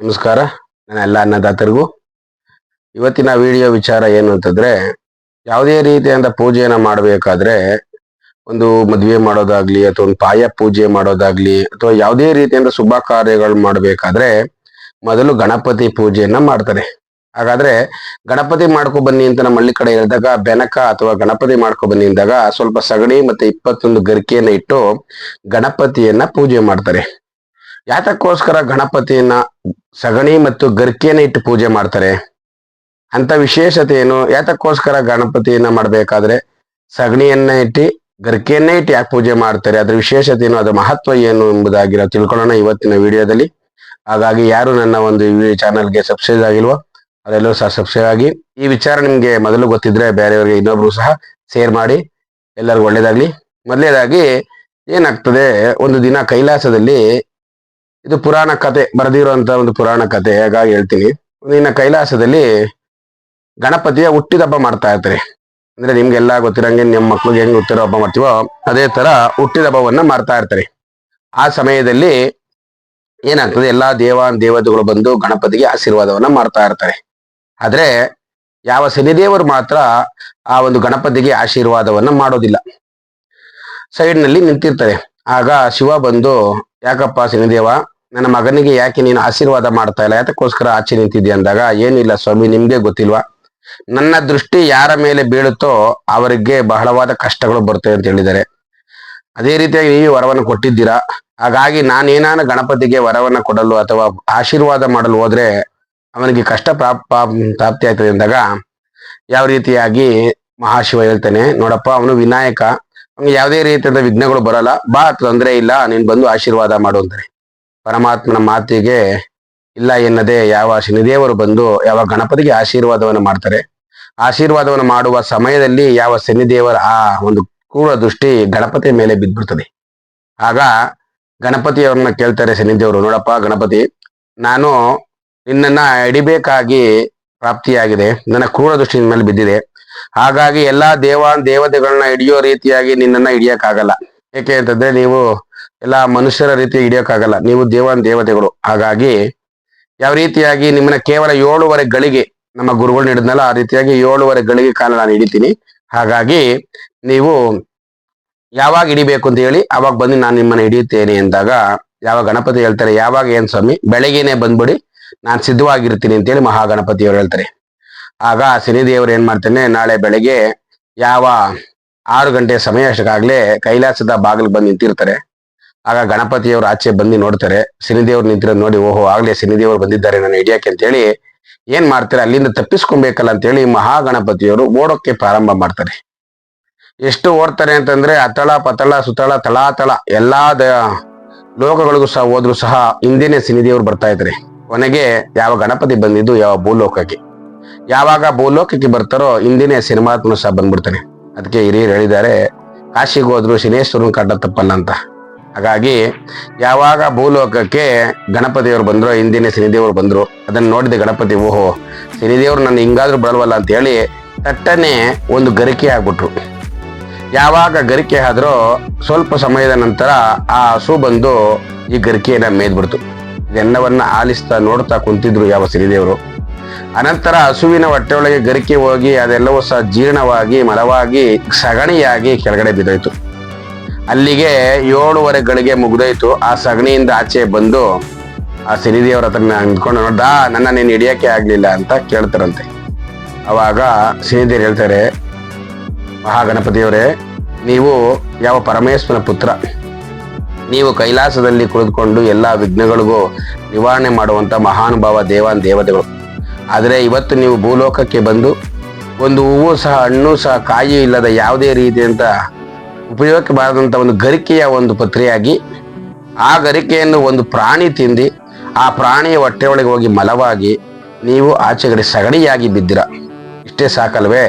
ನಮಸ್ಕಾರ. ನನ್ನ ಎಲ್ಲ ಅನ್ನದಾತರಿಗೂ. ಇವತ್ತಿನ ವಿಡಿಯೋ ವಿಚಾರ ಏನು ಅಂತಂದ್ರೆ, ಯಾವುದೇ ರೀತಿಯಾದ ಪೂಜೆಯನ್ನು ಮಾಡಬೇಕಾದ್ರೆ, ಒಂದು ಮದುವೆ ಮಾಡೋದಾಗ್ಲಿ ಅಥವಾ ಒಂದು ಪಾಯ ಪೂಜೆ ಮಾಡೋದಾಗ್ಲಿ ಅಥವಾ ಯಾವುದೇ ರೀತಿಯಿಂದ ಶುಭ ಕಾರ್ಯಗಳು ಮಾಡಬೇಕಾದ್ರೆ, ಮೊದಲು ಗಣಪತಿ ಪೂಜೆಯನ್ನು ಮಾಡ್ತಾರೆ. ಹಾಗಾದ್ರೆ, ಗಣಪತಿ ಮಾಡ್ಕೊ ಬನ್ನಿ ಅಂತ ನಮ್ಮ ಹಳ್ಳಿ ಕಡೆ ಹೇಳಿದಾಗ, ಬೆನಕ ಅಥವಾ ಗಣಪತಿ ಮಾಡ್ಕೊ ಬನ್ನಿ ಅಂದಾಗ ಸ್ವಲ್ಪ ಸಗಣಿ ಮತ್ತೆ ಇಪ್ಪತ್ತೊಂದು ಗರಿಕೆಯನ್ನ ಇಟ್ಟು ಗಣಪತಿಯನ್ನ ಪೂಜೆ ಮಾಡ್ತಾರೆ. ಯಾತಕ್ಕೋಸ್ಕರ ಗಣಪತಿಯನ್ನ ಸಗಣಿ ಮತ್ತು ಗರ್ಕೆಯನ್ನ ಇಟ್ಟು ಪೂಜೆ ಮಾಡ್ತಾರೆ? ಅಂತ ವಿಶೇಷತೆ ಏನು? ಯಾತಕ್ಕೋಸ್ಕರ ಗಣಪತಿಯನ್ನ ಮಾಡಬೇಕಾದ್ರೆ ಸಗಣಿಯನ್ನ ಇಟ್ಟು, ಗರ್ಕೆಯನ್ನೇ ಇಟ್ಟು ಯಾಕೆ ಪೂಜೆ ಮಾಡ್ತಾರೆ? ಅದ್ರ ವಿಶೇಷತೆ ಏನು? ಅದರ ಮಹತ್ವ ಏನು ಎಂಬುದಾಗಿ ನಾವು ತಿಳ್ಕೊಳ್ಳೋಣ ಇವತ್ತಿನ ವಿಡಿಯೋದಲ್ಲಿ. ಹಾಗಾಗಿ ಯಾರು ನನ್ನ ಒಂದು ಚಾನಲ್ಗೆ ಸಬ್ಸ್ಕ್ರೈಬ್ ಆಗಿಲ್ವೋ ಅದೆಲ್ಲರೂ ಸಹ ಸಬ್ಸ್ಕ್ರೈಬ್ ಆಗಿ. ಈ ವಿಚಾರ ನಿಮಗೆ ಮೊದಲು ಗೊತ್ತಿದ್ರೆ ಬೇರೆಯವರಿಗೆ ಇನ್ನೊಬ್ರು ಸಹ ಶೇರ್ ಮಾಡಿ. ಎಲ್ಲರಿಗೂ ಒಳ್ಳೇದಾಗ್ಲಿ. ಮೊದಲೇದಾಗಿ ಏನಾಗ್ತದೆ? ಒಂದು ದಿನ ಕೈಲಾಸದಲ್ಲಿ ಇದು ಪುರಾಣ ಕತೆ, ಬರೆದಿರುವಂತ ಒಂದು ಪುರಾಣ ಕತೆ, ಹಾಗಾಗಿ ಹೇಳ್ತೀನಿ. ಇನ್ನ ಕೈಲಾಸದಲ್ಲಿ ಗಣಪತಿಯ ಹುಟ್ಟಿದ ಹಬ್ಬ ಮಾಡ್ತಾ ಇರ್ತಾರೆ. ಅಂದ್ರೆ ನಿಮ್ಗೆಲ್ಲ ಗೊತ್ತಿರಂಗೆ ನಿಮ್ಮ ಮಕ್ಳಿಗೆ ಹೆಂಗ್ ಹುಟ್ಟಿರೋ ಹಬ್ಬ ಮಾಡ್ತೀವೋ, ಅದೇ ತರ ಹುಟ್ಟಿದ ಹಬ್ಬವನ್ನ ಮಾಡ್ತಾ ಇರ್ತಾರೆ. ಆ ಸಮಯದಲ್ಲಿ ಏನಾಗ್ತದೆ, ಎಲ್ಲಾ ದೇವಾನ್ ದೇವತೆಗಳು ಬಂದು ಗಣಪತಿಗೆ ಆಶೀರ್ವಾದವನ್ನ ಮಾಡ್ತಾ ಇರ್ತಾರೆ. ಆದ್ರೆ ಯಾವ ಶನಿದೇವರು ಮಾತ್ರ ಆ ಒಂದು ಗಣಪತಿಗೆ ಆಶೀರ್ವಾದವನ್ನ ಮಾಡೋದಿಲ್ಲ. ಸೈಡ್ನಲ್ಲಿ ನಿಂತಿರ್ತಾರೆ. ಆಗ ಶಿವ ಬಂದು, ಯಾಕಪ್ಪ ಶನಿದೇವ ನನ್ನ ಮಗನಿಗೆ ಯಾಕೆ ನೀನು ಆಶೀರ್ವಾದ ಮಾಡ್ತಾ ಇಲ್ಲ? ಯಾತಕ್ಕೋಸ್ಕರ ಆಚೆ ನಿಂತಿದ್ಯಾ ಅಂದಾಗ, ಏನಿಲ್ಲ ಸ್ವಾಮಿ ನಿಮ್ಗೆ ಗೊತ್ತಿಲ್ವಾ? ನನ್ನ ದೃಷ್ಟಿ ಯಾರ ಮೇಲೆ ಬೀಳುತ್ತೋ ಅವರಿಗೆ ಬಹಳವಾದ ಕಷ್ಟಗಳು ಬರ್ತವೆ ಅಂತ ಹೇಳಿದ್ದಾರೆ. ಅದೇ ರೀತಿಯಾಗಿ ನೀವು ವರವನ್ನು ಕೊಟ್ಟಿದ್ದೀರಾ? ಹಾಗಾಗಿ ನಾನೇನಾನ ಗಣಪತಿಗೆ ವರವನ್ನು ಕೊಡಲು ಅಥವಾ ಆಶೀರ್ವಾದ ಮಾಡಲು ಹೋದ್ರೆ ಅವನಿಗೆ ಕಷ್ಟ ಪ್ರಾಪ್ ಪ್ರಾಪ್ತಿ ಆಗ್ತದೆ ಅಂದಾಗ ಯಾವ ರೀತಿಯಾಗಿ ಮಹಾಶಿವ ಹೇಳ್ತಾನೆ, ನೋಡಪ್ಪ, ಅವನು ವಿನಾಯಕ, ಅವನಿಗೆ ಯಾವುದೇ ರೀತಿಯಾದ ವಿಘ್ನಗಳು ಬರಲ್ಲ, ಬಾ ತೊಂದರೆ ಇಲ್ಲ, ನೀನ್ ಬಂದು ಆಶೀರ್ವಾದ ಮಾಡು ಅಂತಾರೆ. ಪರಮಾತ್ಮನ ಮಾತಿಗೆ ಇಲ್ಲ ಎನ್ನದೆ ಯಾವ ಶನಿದೇವರು ಬಂದು ಯಾವ ಗಣಪತಿಗೆ ಆಶೀರ್ವಾದವನ್ನು ಮಾಡ್ತಾರೆ. ಆಶೀರ್ವಾದವನ್ನು ಮಾಡುವ ಸಮಯದಲ್ಲಿ ಯಾವ ಶನಿದೇವರ ಆ ಒಂದು ಕ್ರೂರ ದೃಷ್ಟಿ ಗಣಪತಿ ಮೇಲೆ ಬಿದ್ದ್ಬಿಡ್ತದೆ. ಆಗ ಗಣಪತಿಯವ್ರನ್ನ ಕೇಳ್ತಾರೆ ಶನಿದೇವರು, ನೋಡಪ್ಪ ಗಣಪತಿ, ನಾನು ನಿನ್ನನ್ನು ಹಿಡಿಬೇಕಾಗಿ ಪ್ರಾಪ್ತಿಯಾಗಿದೆ, ನನ್ನ ಕ್ರೂರ ದೃಷ್ಟಿ ನಿನ್ನ ಮೇಲೆ ಬಿದ್ದಿದೆ. ಹಾಗಾಗಿ ಎಲ್ಲಾ ದೇವ ದೇವತೆಗಳನ್ನ ಹಿಡಿಯೋ ರೀತಿಯಾಗಿ ನಿನ್ನನ್ನ ಹಿಡಿಯೋಕ್ಕಾಗಲ್ಲ. ಏಕೆ ಅಂತಂದ್ರೆ ನೀವು ಎಲ್ಲಾ ಮನುಷ್ಯರ ರೀತಿ ಹಿಡಿಯೋಕ್ಕಾಗಲ್ಲ. ನೀವು ದೇವಾನ್ ದೇವತೆಗಳು. ಹಾಗಾಗಿ ಯಾವ ರೀತಿಯಾಗಿ ನಿಮ್ಮನ್ನ ಕೇವಲ ಏಳುವರೆ ಗಳಿಗೆ ನಮ್ಮ ಗುರುಗಳು ಹಿಡಿದ್ನಲ್ಲ ಆ ರೀತಿಯಾಗಿ ಏಳುವರೆ ಗಳಿಗೆ ಕಾಲ ನಾನು ಹಿಡಿತೀನಿ. ಹಾಗಾಗಿ ನೀವು ಯಾವಾಗ ಹಿಡಿಬೇಕು ಅಂತ ಹೇಳಿ ಅವಾಗ ಬಂದು ನಾನು ನಿಮ್ಮನ್ನ ಹಿಡಿಯುತ್ತೇನೆ ಎಂದಾಗ ಯಾವ ಗಣಪತಿ ಹೇಳ್ತಾರೆ, ಯಾವಾಗ ಏನ್ ಸ್ವಾಮಿ? ಬೆಳಗ್ಗೆನೆ ಬಂದ್ಬಿಡಿ, ನಾನು ಸಿದ್ಧವಾಗಿರ್ತೀನಿ ಅಂತೇಳಿ ಮಹಾಗಣಪತಿಯವರು ಹೇಳ್ತಾರೆ. ಆಗ ಶನಿದೇವರು ಏನ್ ಮಾಡ್ತಾನೆ, ನಾಳೆ ಬೆಳಗ್ಗೆ ಯಾವ ಆರು ಗಂಟೆ ಸಮಯ ಅಷ್ಟಕ್ಕಾಗ್ಲೇ ಕೈಲಾಸದ ಬಾಗಿಲು ಬಂದು ನಿಂತಿರ್ತಾರೆ. ಆಗ ಗಣಪತಿಯವರು ಆಚೆ ಬಂದು ನೋಡ್ತಾರೆ ಶನಿದೇವ್ರು ನಿಂತಿರೋದು ನೋಡಿ, ಓಹೋ, ಆಗ್ಲೇ ಶನಿದೇವರು ಬಂದಿದ್ದಾರೆ ನಾನು ಹಿಡಿಯಕ್ಕೆ ಅಂತೇಳಿ ಏನ್ ಮಾಡ್ತಾರೆ? ಅಲ್ಲಿಂದ ತಪ್ಪಿಸ್ಕೊಬೇಕಲ್ಲ ಅಂತೇಳಿ ಮಹಾಗಣಪತಿಯವರು ಓಡೋಕೆ ಪ್ರಾರಂಭ ಮಾಡ್ತಾರೆ. ಎಷ್ಟು ಓಡ್ತಾರೆ ಅಂತಂದ್ರೆ ಅತಳ ಪತಳ ಸುತಳ, ತಳಾತಳ, ಎಲ್ಲಾ ದ ಲೋಕಗಳಿಗೂ ಸಹ ಹೋದ್ರು ಸಹ ಹಿಂದೆನೆ ಶನಿದೇವರು ಬರ್ತಾ ಇದ್ರೆ ಕೊನೆಗೆ ಯಾವ ಗಣಪತಿ ಬಂದಿದ್ದು, ಯಾವ ಭೂಲೋಕಕ್ಕೆ. ಯಾವಾಗ ಭೂಲೋಕಕ್ಕೆ ಬರ್ತಾರೋ ಹಿಂದಿನೇ ಸಿನಿಮಾತ್ಮನು ಸಹ ಬಂದ್ಬಿಡ್ತಾನೆ. ಅದಕ್ಕೆ ಹಿರಿಯರು ಹೇಳಿದ್ದಾರೆ, ಕಾಶಿಗೆ ಹೋದ್ರು ಶನೇಶ್ವರನ್ ಕಂಡ ತಪ್ಪಲ್ಲ ಅಂತ. ಹಾಗಾಗಿ ಯಾವಾಗ ಭೂಲೋಕಕ್ಕೆ ಗಣಪತಿಯವರು ಬಂದರು, ಹಿಂದಿನ ಶನಿದೇವರು ಬಂದ್ರು, ಅದನ್ನು ನೋಡಿದ ಗಣಪತಿ, ಓಹೋ, ಶನಿದೇವರು ನನ್ನ ಹಿಂಗಾದ್ರೂ ಬರಲ್ವಲ್ಲ ಅಂತ ಹೇಳಿ ತಟ್ಟನೆ ಒಂದು ಗರಿಕೆ ಆಗ್ಬಿಟ್ರು. ಯಾವಾಗ ಗರಿಕೆ ಆದರೂ, ಸ್ವಲ್ಪ ಸಮಯದ ನಂತರ ಆ ಹಸು ಬಂದು ಈ ಗರಿಕೆಯನ್ನ ಮೇದ್ಬಿಡ್ತು. ಇದೆಲ್ಲವನ್ನು ಆಲಿಸ್ತಾ ನೋಡ್ತಾ ಕುಂತಿದ್ರು ಯಾವ ಶ್ರೀದೇವರು ಅನಂತರ ಹಸುವಿನ ಹೊಟ್ಟೆಯೊಳಗೆ ಗರಿಕೆ ಹೋಗಿ ಅದೆಲ್ಲವೂ ಸಹ ಜೀರ್ಣವಾಗಿ, ಮಲವಾಗಿ, ಸಗಣಿಯಾಗಿ ಕೆಳಗಡೆ ಬಿದ್ದೋಯ್ತು. ಅಲ್ಲಿಗೆ ಏಳುವರೆ ಗಳಿಗೆ ಮುಗ್ದೋಯ್ತು. ಆ ಸಗಣಿಯಿಂದ ಆಚೆ ಬಂದು ಆ ಶನಿದೇವರ ಹತ್ರ ನಿಂತ್ಕೊಂಡು ನೋಡ್ದ, ನನ್ನ ನೀನು ಹಿಡಿಯಕ್ಕೆ ಆಗ್ಲಿಲ್ಲ ಅಂತ ಕೇಳ್ತಾರಂತೆ. ಅವಾಗ ಸಿನಿದೇವ್ರು ಹೇಳ್ತಾರೆ ಮಹಾಗಣಪತಿಯವರೇ ನೀವು ಯಾವ ಪರಮೇಶ್ವರನ ಪುತ್ರ, ನೀವು ಕೈಲಾಸದಲ್ಲಿ ಕುಳಿತುಕೊಂಡು ಎಲ್ಲ ವಿಘ್ನಗಳಿಗೂ ನಿವಾರಣೆ ಮಾಡುವಂತ ಮಹಾನುಭಾವ ದೇವಾನ್ ದೇವತೆಗಳು. ಆದರೆ ಇವತ್ತು ನೀವು ಭೂಲೋಕಕ್ಕೆ ಬಂದು ಒಂದು ಹೂವು ಸಹ, ಹಣ್ಣು ಸಹ ಕಾಯಿ ಇಲ್ಲದ ಯಾವುದೇ ರೀತಿಯಂತ ಉಪಯೋಗಕ್ಕೆ ಬಾರದಂಥ ಒಂದು ಗರಿಕೆಯ ಒಂದು ಪತ್ರೆಯಾಗಿ, ಆ ಗರಿಕೆಯನ್ನು ಒಂದು ಪ್ರಾಣಿ ತಿಂದು, ಆ ಪ್ರಾಣಿಯ ಹೊಟ್ಟೆ ಒಳಗೆ ಹೋಗಿ ಮಲವಾಗಿ, ನೀವು ಆಚೆಗಡೆ ಸಗಣಿಯಾಗಿ ಬಿದ್ದಿರ. ಇಷ್ಟೇ ಸಾಕಲ್ವೇ?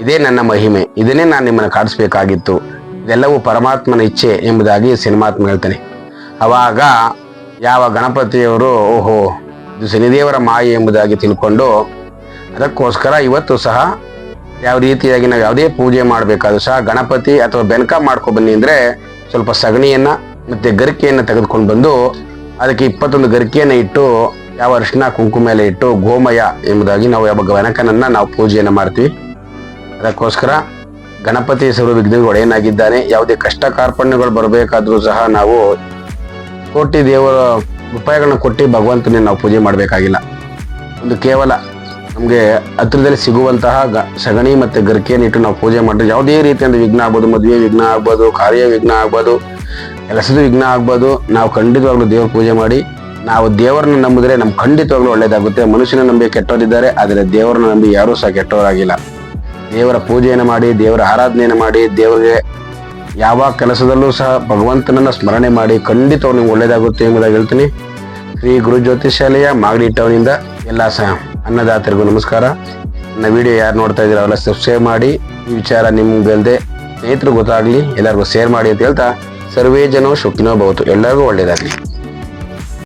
ಇದೇ ನನ್ನ ಮಹಿಮೆ. ಇದನ್ನೇ ನಾನು ನಿಮ್ಮನ್ನು ಕಾಡಿಸ್ಬೇಕಾಗಿತ್ತು. ಇದೆಲ್ಲವೂ ಪರಮಾತ್ಮನ ಇಚ್ಛೆ ಎಂಬುದಾಗಿ ಸಿನಿಮಾತ್ಮ ಹೇಳ್ತಾನೆ. ಅವಾಗ ಯಾವ ಗಣಪತಿಯವರು, ಓಹೋ, ಇದು ಶನಿದೇವರ ಮಾಯೆ ಎಂಬುದಾಗಿ ತಿಳ್ಕೊಂಡು, ಅದಕ್ಕೋಸ್ಕರ ಇವತ್ತು ಸಹ ಯಾವ ರೀತಿಯಾಗಿ ನಾವು ಯಾವುದೇ ಪೂಜೆ ಮಾಡಬೇಕಾದ್ರೂ ಸಹ ಗಣಪತಿ ಅಥವಾ ಬೆನಕ ಮಾಡ್ಕೊ ಬನ್ನಿ ಅಂದ್ರೆ ಸ್ವಲ್ಪ ಸಗಣಿಯನ್ನ ಮತ್ತೆ ಗರಿಕೆಯನ್ನ ತೆಗೆದುಕೊಂಡು ಬಂದು ಅದಕ್ಕೆ ಇಪ್ಪತ್ತೊಂದು ಗರಿಕೆಯನ್ನ ಇಟ್ಟು ಯಾವ ಅರಿಶಿನ, ಕುಂಕುಮ ಮೇಲೆ ಇಟ್ಟು ಗೋಮಯ ಎಂಬುದಾಗಿ ನಾವು ಯಾವ ಗಣಕನನ್ನ ನಾವು ಪೂಜೆಯನ್ನು ಮಾಡ್ತೀವಿ. ಅದಕ್ಕೋಸ್ಕರ ಗಣಪತಿ ಹೆಸರು ವಿಘ್ನ ಒಡೆಯನಾಗಿದ್ದಾನೆ. ಯಾವುದೇ ಕಷ್ಟ ಕಾರ್ಪಣ್ಯಗಳು ಬರಬೇಕಾದ್ರೂ ಸಹ ನಾವು ಕೋಟಿ ದೇವರ ರೂಪಾಯಿಗಳನ್ನ ಕೊಟ್ಟು ಭಗವಂತನೇ ನಾವು ಪೂಜೆ ಮಾಡಬೇಕಾಗಿಲ್ಲ. ಒಂದು ಕೇವಲ ನಮಗೆ ಹತ್ರದಲ್ಲಿ ಸಿಗುವಂತಹ ಗ, ಸಗಣಿ ಮತ್ತು ಗರಿಕೆಯನ್ನು ಇಟ್ಟು ನಾವು ಪೂಜೆ ಮಾಡಿದ್ರೆ ಯಾವುದೇ ರೀತಿಯಿಂದ ವಿಘ್ನ ಆಗ್ಬೋದು, ಮದುವೆ ವಿಘ್ನ ಆಗ್ಬೋದು, ಕಾರ್ಯ ವಿಘ್ನ ಆಗ್ಬೋದು, ಕೆಲಸದ ವಿಘ್ನ ಆಗ್ಬೋದು, ನಾವು ಖಂಡಿತವಾಗ್ಲೂ ದೇವ್ರ ಪೂಜೆ ಮಾಡಿ, ನಾವು ದೇವರನ್ನ ನಂಬಿದ್ರೆ ನಮ್ಗೆ ಖಂಡಿತವಾಗ್ಲೂ ಒಳ್ಳೇದಾಗುತ್ತೆ. ಮನುಷ್ಯನ ನಂಬಿ ಕೆಟ್ಟವರಿದ್ದಾರೆ, ಆದರೆ ದೇವರನ್ನ ನಂಬಿ ಯಾರೂ ಸಹ ಕೆಟ್ಟವರಾಗಿಲ್ಲ. ದೇವರ ಪೂಜೆಯನ್ನು ಮಾಡಿ, ದೇವರ ಆರಾಧನೆಯನ್ನು ಮಾಡಿ, ದೇವರಿಗೆ ಯಾವ ಕೆಲಸದಲ್ಲೂ ಸಹ ಭಗವಂತನನ್ನು ಸ್ಮರಣೆ ಮಾಡಿ ಖಂಡಿತವಾಗಿ ನಿಮ್ಗೆ ಒಳ್ಳೇದಾಗುತ್ತೆ ಎಂಬುದಾಗಿ ಹೇಳ್ತೀನಿ. ಶ್ರೀ ಗುರು ಜ್ಯೋತಿಷಾಲಯ ಮಾಗಡಿ ಟೌನಿಂದ ಎಲ್ಲ ಸಹ. ಅನ್ನದಾತರಿಗೂ ನಮಸ್ಕಾರ. ನನ್ನ ವಿಡಿಯೋ ಯಾರು ನೋಡ್ತಾ ಇದ್ದೀರ ಅವೆಲ್ಲ ಸಬ್ಸ್ಕ್ರೈಬ್ ಮಾಡಿ, ಈ ವಿಚಾರ ನಿಮ್ಗೆ ಅಲ್ಲದೆ ಸ್ನೇಹಿತರು ಗೊತ್ತಾಗಲಿ, ಎಲ್ಲರಿಗೂ ಶೇರ್ ಮಾಡಿ ಅಂತ ಹೇಳ್ತಾ, ಸರ್ವೇ ಜನೋ ಶುಕ್ನೋ ಭವತು. ಎಲ್ಲರಿಗೂ ಒಳ್ಳೇದಾಗ್ಲಿ.